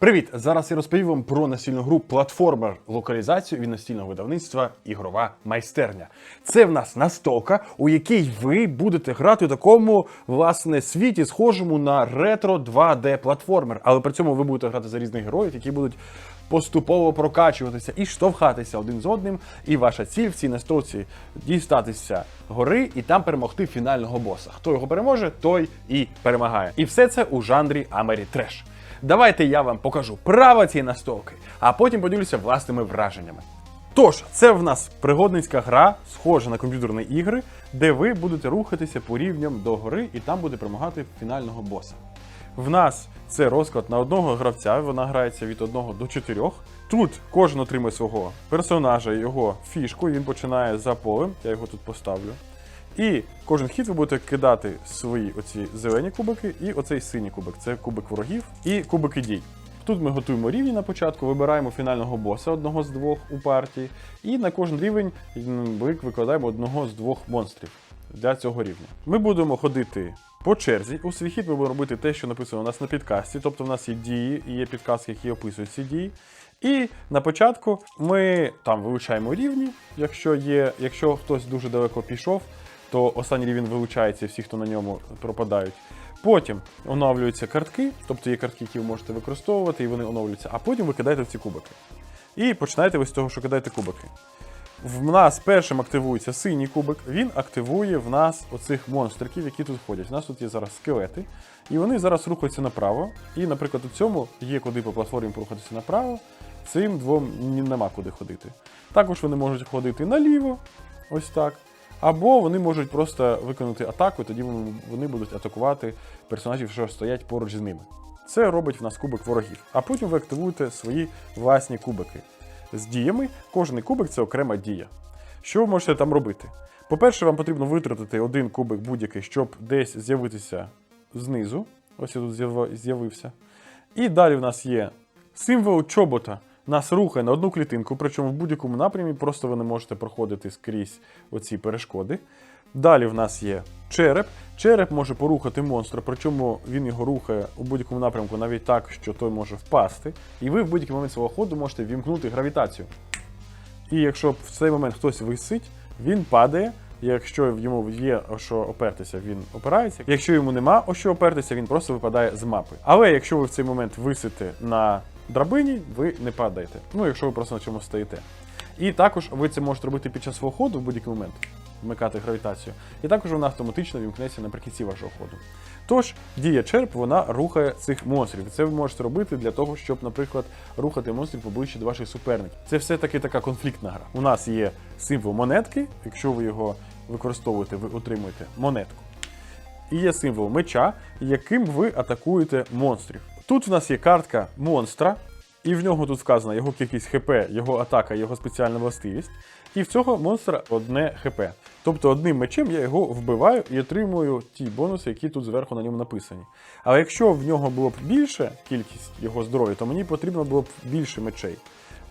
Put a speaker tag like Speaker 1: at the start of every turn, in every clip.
Speaker 1: Привіт! Зараз я розповім вам про настільну гру платформер локалізацію від настільного видавництва Ігрова майстерня. Це в нас настолка, у якій ви будете грати у такому власне світі, схожому на ретро 2D платформер. Але при цьому ви будете грати за різних героїв, які будуть поступово прокачуватися і штовхатися один з одним. І ваша ціль в цій настолці дістатися гори і там перемогти фінального боса. Хто його переможе, той і перемагає. І все це у жанрі Амері Треш. Давайте я вам покажу право цієї настолки, а потім поділюся власними враженнями. Тож, це в нас пригодницька гра, схожа на комп'ютерні ігри, де ви будете рухатися по рівням до гори і там буде перемагати фінального боса. В нас це розклад на одного гравця, вона грається від 1 до 4. Тут кожен отримує свого персонажа, його фішку, він починає за полем. Я його тут поставлю. І кожен хід ви будете кидати свої оці зелені кубики і оцей синій кубик. Це кубик ворогів і кубики дій. Тут ми готуємо рівні на початку, вибираємо фінального боса одного з двох у партії, і на кожен рівень м, викладаємо одного з двох монстрів для цього рівня. Ми будемо ходити по черзі. У свій хід ми будемо робити те, що написано у нас на підкасті, тобто в нас є дії і є підказки, які описують ці дії. І на початку ми там вилучаємо рівні, якщо є, якщо хтось дуже далеко пішов, то останній рівень вилучається, всі, хто на ньому пропадають. Потім оновлюються картки, тобто є картки, які ви можете використовувати, і вони оновлюються, а потім ви кидаєте в ці кубики. І починаєте ви з того, що кидаєте кубики. В нас першим активується синій кубик, він активує в нас оцих монстриків, які тут ходять. У нас тут є зараз скелети, і вони зараз рухаються направо. І, наприклад, у цьому є куди по платформі порухатися направо, цим двом нема куди ходити. Також вони можуть ходити наліво, ось так. Або вони можуть просто виконати атаку, і тоді вони будуть атакувати персонажів, що стоять поруч з ними. Це робить в нас кубик ворогів. А потім ви активуєте свої власні кубики з діями. Кожний кубик це окрема дія. Що ви можете там робити? По-перше, вам потрібно витратити один кубик будь-який, щоб десь з'явитися знизу. Ось я тут з'явився. І далі в нас є символ чобота. Нас рухає на одну клітинку, причому в будь-якому напрямі просто ви не можете проходити скрізь оці перешкоди. Далі в нас є череп. Череп може порухати монстра, причому він його рухає у будь-якому напрямку, навіть так, що той може впасти. І ви в будь-який момент свого ходу можете вімкнути гравітацію. І якщо в цей момент хтось висить, він падає. Якщо йому є о що опертися, він опирається. Якщо йому нема о що опертися, він просто випадає з мапи. Але якщо ви в цей момент висите на драбині, ви не падаєте. Ну, якщо ви просто на чомусь стоїте. І також ви це можете робити під час свого ходу в будь-який момент, вмикати гравітацію. І також вона автоматично вімкнеться наприкінці вашого ходу. Тож, дія черп, вона рухає цих монстрів. Це ви можете робити для того, щоб, наприклад, рухати монстрів поближче до ваших суперників. Це все-таки така конфліктна гра. У нас є символ монетки. Якщо ви його використовуєте, ви отримуєте монетку. І є символ меча, яким ви атакуєте монстрів. Тут в нас є картка монстра, і в нього тут вказана його кількість ХП, його атака, його спеціальна властивість. І в цього монстра одне ХП. Тобто одним мечем я його вбиваю і отримую ті бонуси, які тут зверху на ньому написані. Але якщо в нього було б більше кількість його здоров'я, то мені потрібно було б більше мечей.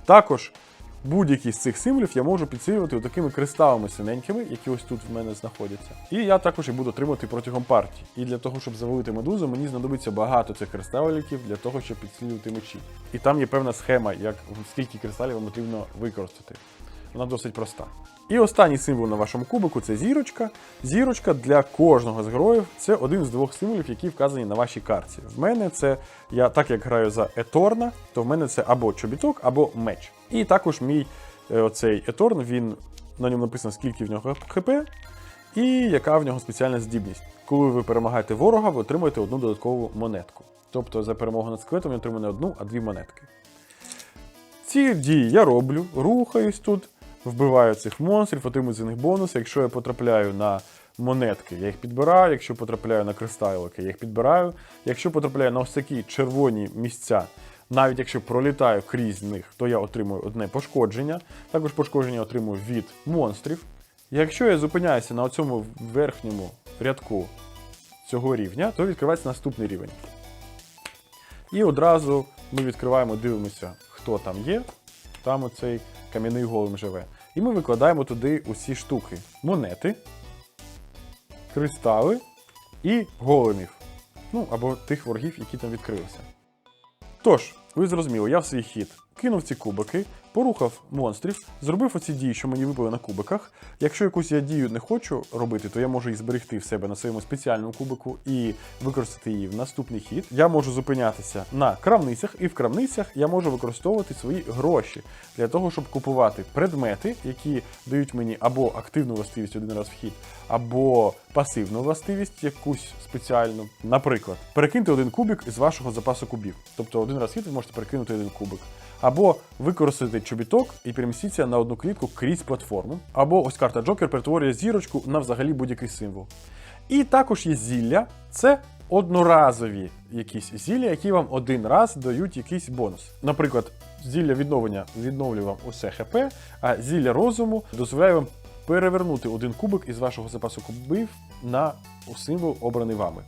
Speaker 1: Також будь-який з цих символів я можу підсилювати такими кристалами синенькими, які ось тут в мене знаходяться. І я також їх буду отримувати протягом партії. І для того, щоб завалити медузу, мені знадобиться багато цих кристаликів для того, щоб підсилювати мечі. І там є певна схема, як скільки кристалів вам потрібно використати. Вона досить проста. І останній символ на вашому кубику це зірочка. Зірочка для кожного з героїв це один з двох символів, які вказані на вашій карті. В мене це я так як граю за Еторна, то в мене це або чобіток, або меч. І також мій е, оцей Еторн, він на ньому написано, скільки в нього ХП, і яка в нього спеціальна здібність. Коли ви перемагаєте ворога, ви отримуєте одну додаткову монетку. Тобто за перемогу над скелетом він отримує не одну, а дві монетки. Ці дії я роблю, рухаюсь тут, вбиваю цих монстрів, отримую з них бонуси. Якщо я потрапляю на монетки, я їх підбираю. Якщо потрапляю на кристалики, я їх підбираю. Якщо потрапляю на ось такі червоні місця, навіть якщо пролітаю крізь них, то я отримую одне пошкодження. Також пошкодження отримую від монстрів. Якщо я зупиняюся на цьому верхньому рядку цього рівня, то відкривається наступний рівень. І одразу ми відкриваємо, дивимося, хто там є. Там оцей кам'яний голем живе. І ми викладаємо туди усі штуки: монети, кристали і големів. Ну або тих ворогів, які там відкрилися. Тож, ви зрозуміли, я в свій хід кинув ці кубики, порухав монстрів, зробив оці дії, що мені випали на кубиках. Якщо якусь я дію не хочу робити, то я можу її зберегти в себе на своєму спеціальному кубику і використати її в наступний хід. Я можу зупинятися на крамницях, і в крамницях я можу використовувати свої гроші для того, щоб купувати предмети, які дають мені або активну властивість один раз в хід, або пасивну властивість, якусь спеціальну. Наприклад, перекиньте один кубик із вашого запасу кубів. Тобто один раз хід ви можете перекинути один кубик. Або використати чобіток і переміститися на одну клітку крізь платформу. Або ось карта Джокер перетворює зірочку на взагалі будь-який символ. І також є зілля, це одноразові якісь зілля, які вам один раз дають якийсь бонус. Наприклад, зілля відновлення відновлює вам усе ХП, а зілля розуму дозволяє вам перевернути один кубик із вашого запасу кубів на символ, обраний вами.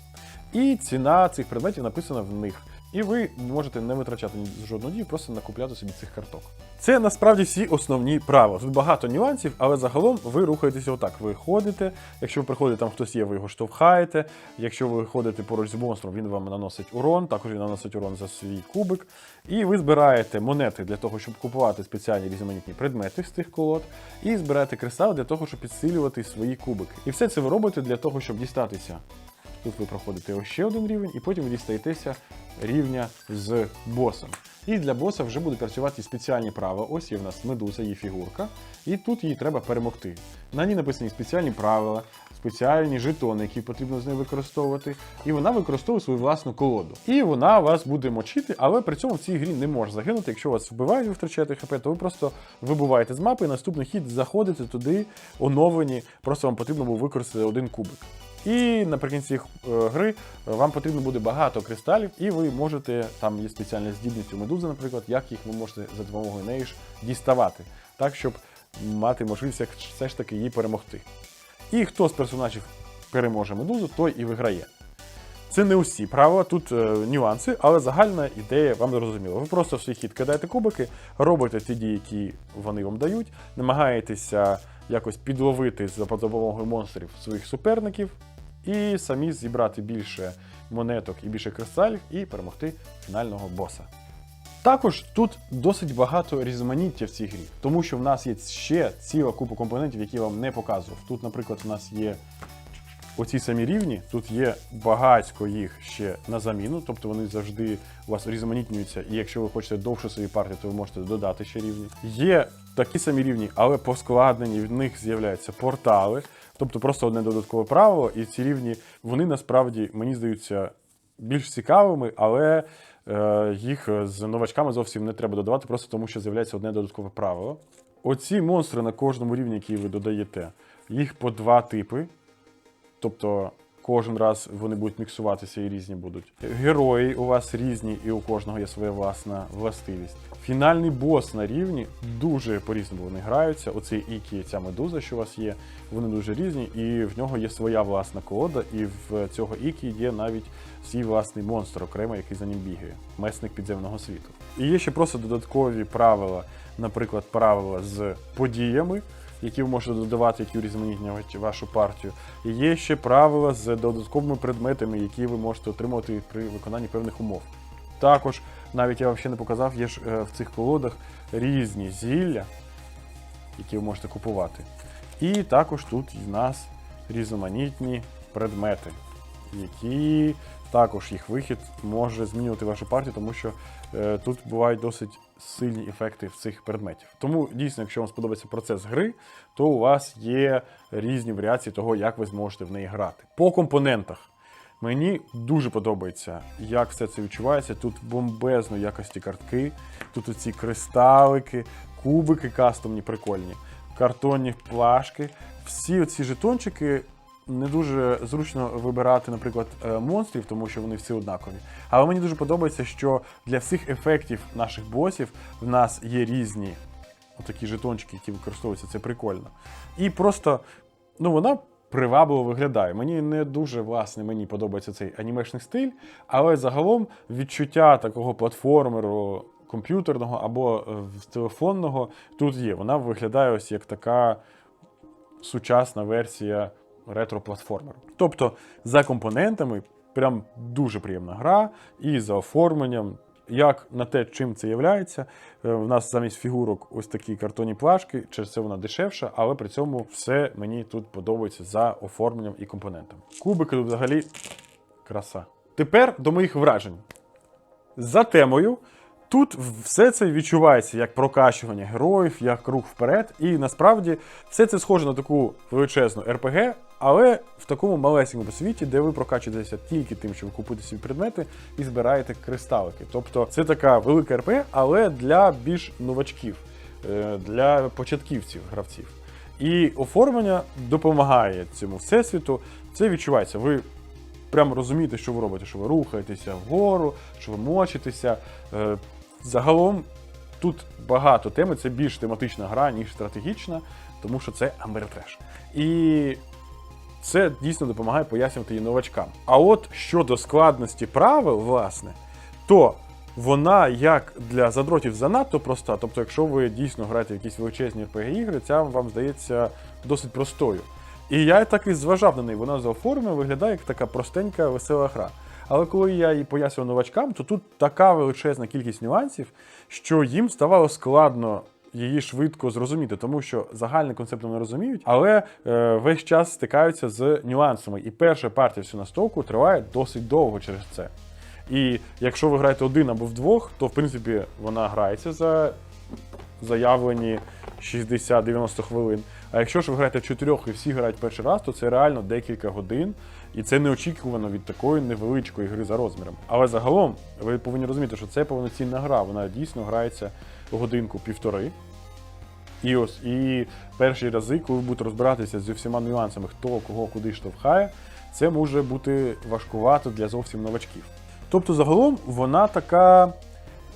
Speaker 1: І ціна цих предметів написана в них. І ви можете не витрачати жодну дію, просто накупляти собі цих карток. Це насправді всі основні правила. Тут багато нюансів, але загалом ви рухаєтеся отак. Ви ходите. Якщо ви приходите, там хтось є, ви його штовхаєте. Якщо ви ходите поруч з монстром, він вам наносить урон, також він наносить урон за свій кубик. І ви збираєте монети для того, щоб купувати спеціальні різноманітні предмети з тих колод, і збираєте кристал для того, щоб підсилювати свої кубики. І все це ви робите для того, щоб дістатися Тут ви проходите ще один рівень, і потім дістаєтеся рівня з босом. І для боса вже будуть працювати спеціальні правила. Ось є в нас медуза, її фігурка, і тут її треба перемогти. На ній написані спеціальні правила, спеціальні жетони, які потрібно з нею використовувати. І вона використовує свою власну колоду. І вона вас буде мочити, але при цьому в цій грі не може загинути. Якщо вас вбивають, ви втрачаєте хп, то ви просто вибуваєте з мапи, і наступний хід заходите туди, оновлені. Просто вам потрібно було використати один кубик. І наприкінці е, гри е, вам потрібно буде багато кристалів, і ви можете, там є спеціальна здібність у медузи, наприклад, як їх ви можете за допомогою неї ж діставати, так, щоб мати можливість все ж таки її перемогти. І хто з персонажів переможе медузу, той і виграє. Це не усі правила, тут е, нюанси, але загальна ідея вам зрозуміла. Ви просто в свій хід кидаєте кубики, робите ті дії, які вони вам дають, намагаєтеся якось підловити за допомогою монстрів своїх суперників, і самі зібрати більше монеток і більше кристалів, і перемогти фінального боса. Також тут досить багато різноманіття в цій грі, тому що в нас є ще ціла купа компонентів, які я вам не показував. Тут, наприклад, у нас є оці самі рівні, тут є багатько їх ще на заміну, тобто вони завжди у вас різноманітнюються, і якщо ви хочете довше свої партії, то ви можете додати ще рівні. Є такі самі рівні, але поскладнені, в них з'являються портали, тобто просто одне додаткове правило, і ці рівні, вони насправді, мені здаються, більш цікавими, але е, їх з новачками зовсім не треба додавати, просто тому що з'являється одне додаткове правило. Оці монстри на кожному рівні, які ви додаєте, їх по два типи. Тобто кожен раз вони будуть міксуватися і різні будуть. Герої у вас різні, і у кожного є своя власна властивість. Фінальний бос на рівні дуже по-різному вони граються. Оцей Ікі, ця медуза, що у вас є, вони дуже різні, і в нього є своя власна колода, і в цього Ікі є навіть свій власний монстр окремо, який за ним бігає, месник підземного світу. І є ще просто додаткові правила, наприклад, правила з подіями які ви можете додавати, які урізноманітнювати вашу партію. І є ще правила з додатковими предметами, які ви можете отримувати при виконанні певних умов. Також, навіть я вам ще не показав, є ж е, в цих колодах різні зілля, які ви можете купувати. І також тут в нас різноманітні предмети, які також їх вихід може змінювати вашу партію, тому що е, тут бувають досить сильні ефекти в цих предметів. Тому дійсно, якщо вам сподобається процес гри, то у вас є різні варіації того, як ви зможете в неї грати. По компонентах. Мені дуже подобається, як все це відчувається. Тут бомбезно якості картки, тут оці кристалики, кубики кастомні, прикольні, картонні плашки. Всі оці жетончики не дуже зручно вибирати, наприклад, е, монстрів, тому що вони всі однакові. Але мені дуже подобається, що для всіх ефектів наших босів в нас є різні такі жетончики, які використовуються. Це прикольно. І просто ну вона. Привабливо виглядає. Мені не дуже власне мені подобається цей анімешний стиль, але загалом відчуття такого платформеру комп'ютерного або е, телефонного тут є. Вона виглядає ось як така сучасна версія ретро-платформеру. Тобто за компонентами прям дуже приємна гра, і за оформленням Як на те, чим це являється, е, в нас замість фігурок ось такі картонні плашки, через це вона дешевша, але при цьому все мені тут подобається за оформленням і компонентами. Кубики взагалі краса. Тепер до моїх вражень. За темою. Тут все це відчувається як прокачування героїв, як рух вперед. І насправді все це схоже на таку величезну РПГ, але в такому малесенькому світі, де ви прокачуєтеся тільки тим, що ви купуєте свої предмети і збираєте кристалики. Тобто це така велика РПГ, але для більш новачків, е, для початківців, гравців. І оформлення допомагає цьому всесвіту. Це відчувається. Ви прямо розумієте, що ви робите, що ви рухаєтеся вгору, що ви мочитеся. Загалом тут багато теми, це більш тематична гра, ніж стратегічна, тому що це Америтреш. І це дійсно допомагає пояснювати її новачкам. А от щодо складності правил, власне, то вона як для задротів занадто проста. Тобто, якщо ви дійсно граєте в якісь величезні RPG-ігри, ця вам здається досить простою. І я так і зважав на неї, вона за оформленням виглядає як така простенька, весела гра. Але коли я її пояснював новачкам, то тут така величезна кількість нюансів, що їм ставало складно її швидко зрозуміти, тому що загальний концепт вони розуміють, але е, весь час стикаються з нюансами. І перша партія всю настолку триває досить довго через це. І якщо ви граєте один або вдвох, то в принципі вона грається за заявлені 60-90 хвилин. А якщо ж ви граєте в чотирьох і всі грають перший раз, то це реально декілька годин, і це неочікувано від такої невеличкої гри за розміром. Але загалом ви повинні розуміти, що це повноцінна гра. Вона дійсно грається годинку-півтори. І ось і перші рази, коли ви будете розбиратися зі всіма нюансами, хто кого куди штовхає, це може бути важкувато для зовсім новачків. Тобто, загалом вона така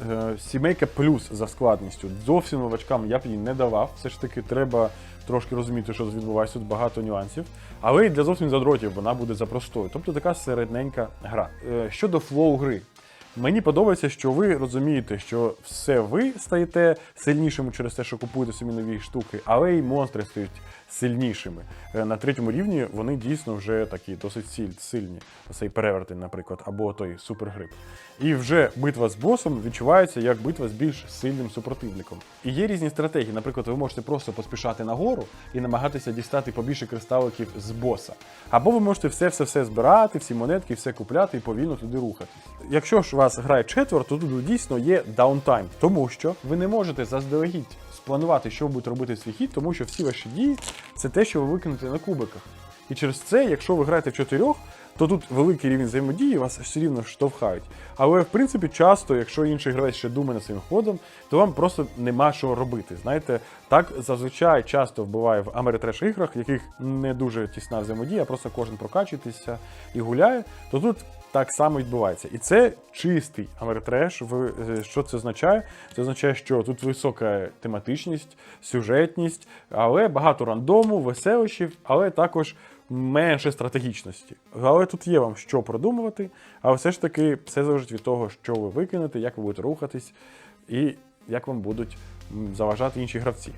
Speaker 1: е, сімейка плюс за складністю. Зовсім новачкам я б її не давав. Все ж таки, треба трошки розуміти, що відбувається тут багато нюансів. Але і для зовсім задротів вона буде за простою. Тобто така середненька гра. Е, щодо флоу гри. Мені подобається, що ви розумієте, що все ви стаєте сильнішими через те, що купуєте собі нові штуки, але й монстри стають сильнішими. Е, На третьому рівні вони дійсно вже такі досить сильні. Цей перевертень, наприклад, або той супергрип. І вже битва з босом відчувається як битва з більш сильним супротивником. І є різні стратегії. Наприклад, ви можете просто поспішати нагору і намагатися дістати побільше кристаликів з боса. Або ви можете все-все-все збирати, всі монетки, все купляти і повільно туди рухатись. Якщо ж вас грає четверо, то тут дійсно є даунтайм, тому що ви не можете заздалегідь спланувати, що ви будете робити свій хід, тому що всі ваші дії це те, що ви викинете на кубиках. І через це, якщо ви граєте в чотирьох, то тут великий рівень взаємодії, вас все рівно штовхають. Але в принципі, часто, якщо інший гравець ще думає над своїм ходом, то вам просто нема що робити. Знаєте, так зазвичай часто вбиває в Америтреш іграх, в яких не дуже тісна взаємодія, просто кожен прокачується і гуляє, то тут так само відбувається. І це чистий Америтреш. Ви- е, Що це означає? Це означає, що тут висока тематичність, сюжетність, але багато рандому, веселощів, але також менше стратегічності. Але тут є вам що продумувати, але все ж таки все залежить від того, що ви викинете, як ви будете рухатись і як вам будуть заважати інші гравці.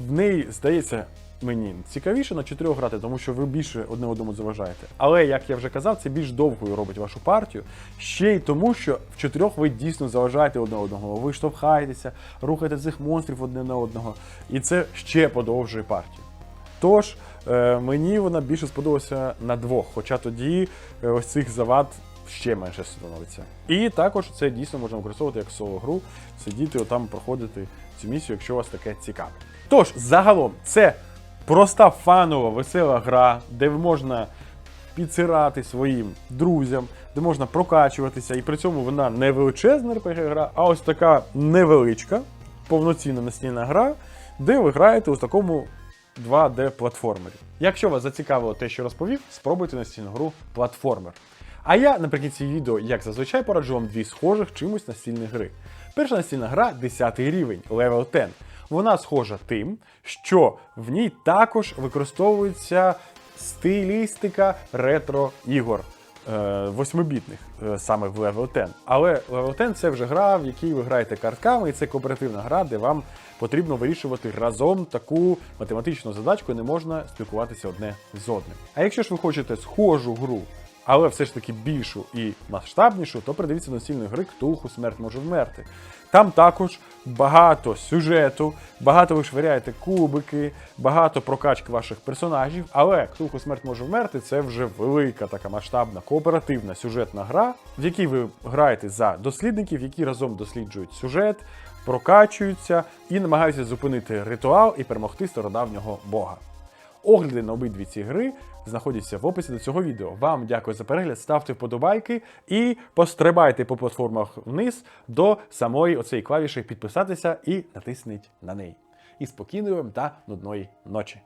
Speaker 1: В неї, здається, мені цікавіше на чотирьох грати, тому що ви більше одне одному заважаєте. Але, як я вже казав, це більш довгою робить вашу партію. Ще й тому, що в чотирьох ви дійсно заважаєте одне одного. Ви штовхаєтеся, рухаєте цих монстрів одне на одного. І це ще подовжує партію. Тож е, мені вона більше сподобалася на двох, хоча тоді е, ось цих завад ще менше становиться. І також це дійсно можна використовувати як соло-гру, сидіти отам, проходити цю місію, якщо вас таке цікавить. Тож, загалом, це проста фанова, весела гра, де можна підсирати своїм друзям, де можна прокачуватися, і при цьому вона не величезна RPG-гра, а ось така невеличка, повноцінна настільна гра, де ви граєте у такому 2D-платформері. Якщо вас зацікавило те, що розповів, спробуйте настільну гру платформер. А я наприкінці відео, як зазвичай, пораджу вам дві схожих чимось настільні гри. Перша настільна гра 10 рівень, Level 10. Вона схожа тим, що в ній також використовується стилістика ретро-ігор е, восьмибітних, е, саме в Level 10. Але Level 10 це вже гра, в якій ви граєте картками, і це кооперативна гра, де вам потрібно вирішувати разом таку математичну задачку, і не можна спілкуватися одне з одним. А якщо ж ви хочете схожу гру але все ж таки більшу і масштабнішу, то придивіться до настільної гри Ктулху Смерть може вмерти. Там також багато сюжету, багато ви швиряєте кубики, багато прокачки ваших персонажів. Але Ктулху Смерть може вмерти це вже велика така масштабна кооперативна сюжетна гра, в якій ви граєте за дослідників, які разом досліджують сюжет, прокачуються і намагаються зупинити ритуал і перемогти стародавнього бога. Огляди на обидві ці гри знаходяться в описі до цього відео. Вам дякую за перегляд, ставте вподобайки і пострибайте по платформах вниз до самої оцеї клавіші підписатися і натисніть на неї. І спокійної вам та нудної ночі.